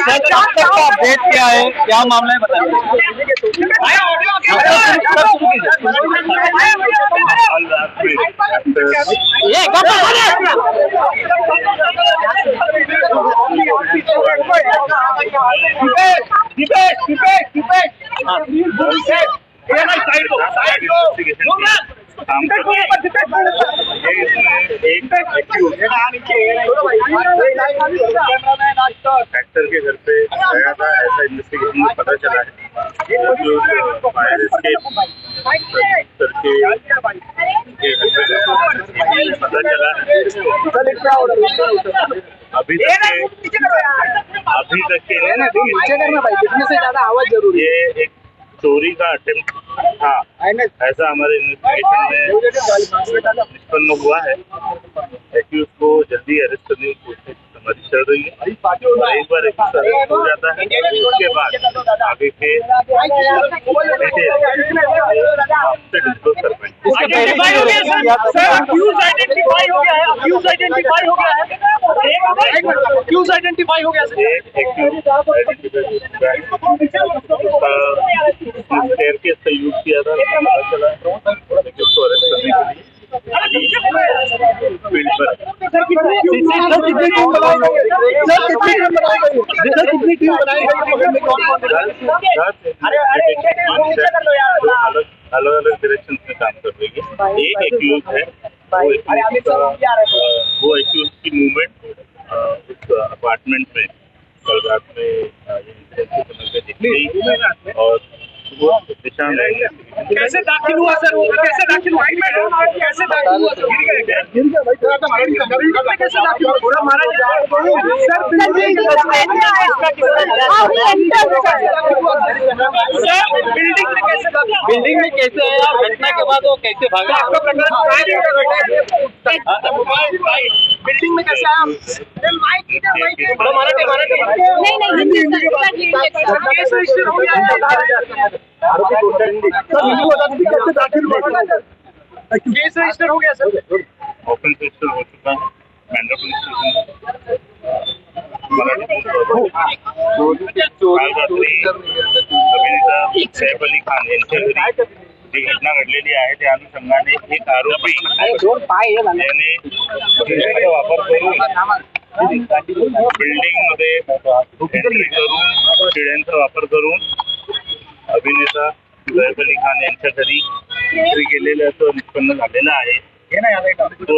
Update क्या है? क्या मामला है बताइए काम कर रहे हैं? ये इसमें एक accused एक्टर के घर पे गया था ऐसा इन्वेस्टिगेशन में पता चला है। Accused फायर एस्केप करके पता चला है। अभी तक के अभी तक के ज़्यादा आवाज़ ज़रूरी ये एक चोरी का अटेम्प्ट था। ऐसा हमारे इन्वेस्टिगेशन में निष्पन्न हुआ है। एक्यूज को जल्दी अरेस्ट करने कोशिश चल रही है और एक बार हो जाता है उसके बाद आगे के आइडेंटिफाई हो गया हो है अक्यूज आइडेंटिफाई हो गया है अक्यूज आइडेंटिफाई हो गया सर एक शेयर के सहयोग किया था पता चला लेकिन उसको अरेस्ट करने के लिए फ़ील्ड पर अलग अलग डायरेक्शन में काम कर रही है एक एक्यूज है वो एक्यूज की मूवमेंट उस अपार्टमेंट में कल रात में और वो कैसे दाखिल हुआ सर? वो कैसे दाखिल हुआ? कैसे दाखिल हुआ सर? गिर गए कैसे दाखिल हुआ? पूरा मारा गया। सर बिल्डिंग में कैसे दाखिल बिल्डिंग में कैसे आया घटना के बाद वो कैसे भागा? आपका बिल्डिंग में कैसे आया? थोड़ा मराठी मराठी केस रजिस्टर हो गया है हो. सर ओपन रजिस्टर हो. चुका है पुलिस स्टेशन सैफ अली खान यांच्या घरी जी घटना घडलेली आहे त्या अनुषंगाने एक आरोपी याने हिंसेचा वापर करून बिल्डिंगमध्ये एंट्री करून शिड्यांचा वापर करून अभिनेता सैफ अली खान यांच्या घरी एंट्री केलेल्याचं निष्पन्न झालेलं आहे। तो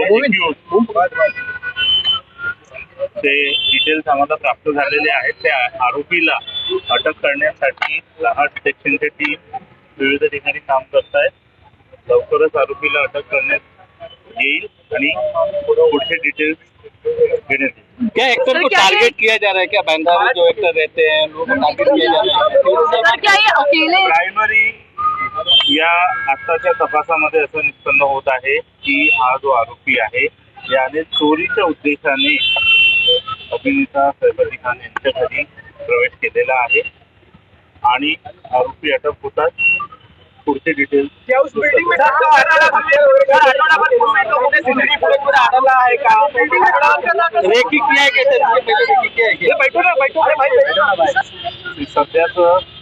ते डिटेल्स आम्हाला प्राप्त झालेले आहेत. त्या आरोपीला अटक करण्यासाठी लहाट सेक्शनची टीम विविध ठिकाणी काम करत आहेत लवकरच आरोपीला अटक करण्यात येईल आणि पुढचे डिटेल्स क्या एक्टर को टारगेट किया जा रहा है? क्या में जो एक्टर रहते हैं उन लोगों को टारगेट किया जा रहा है? सर क्या ये अकेले प्रायमरी या आत्ताच्या तपासामध्ये असं निष्पन्न होत आहे की हा जो आरोपी आहे याने चोरीच्या उद्देशाने अभिनेता सैफ अली खान यांच्या घरी प्रवेश केलेला आहे. आणि आरोपी अटक होतात पुढचे डिटेल्स क्या उस बिल्डिंग में रेकी किया है कैसे इसके पहले रेकी किया है क्या? बैठो ना बैठो. अरे भाई बैठो ना. सध्याच प्रायमरी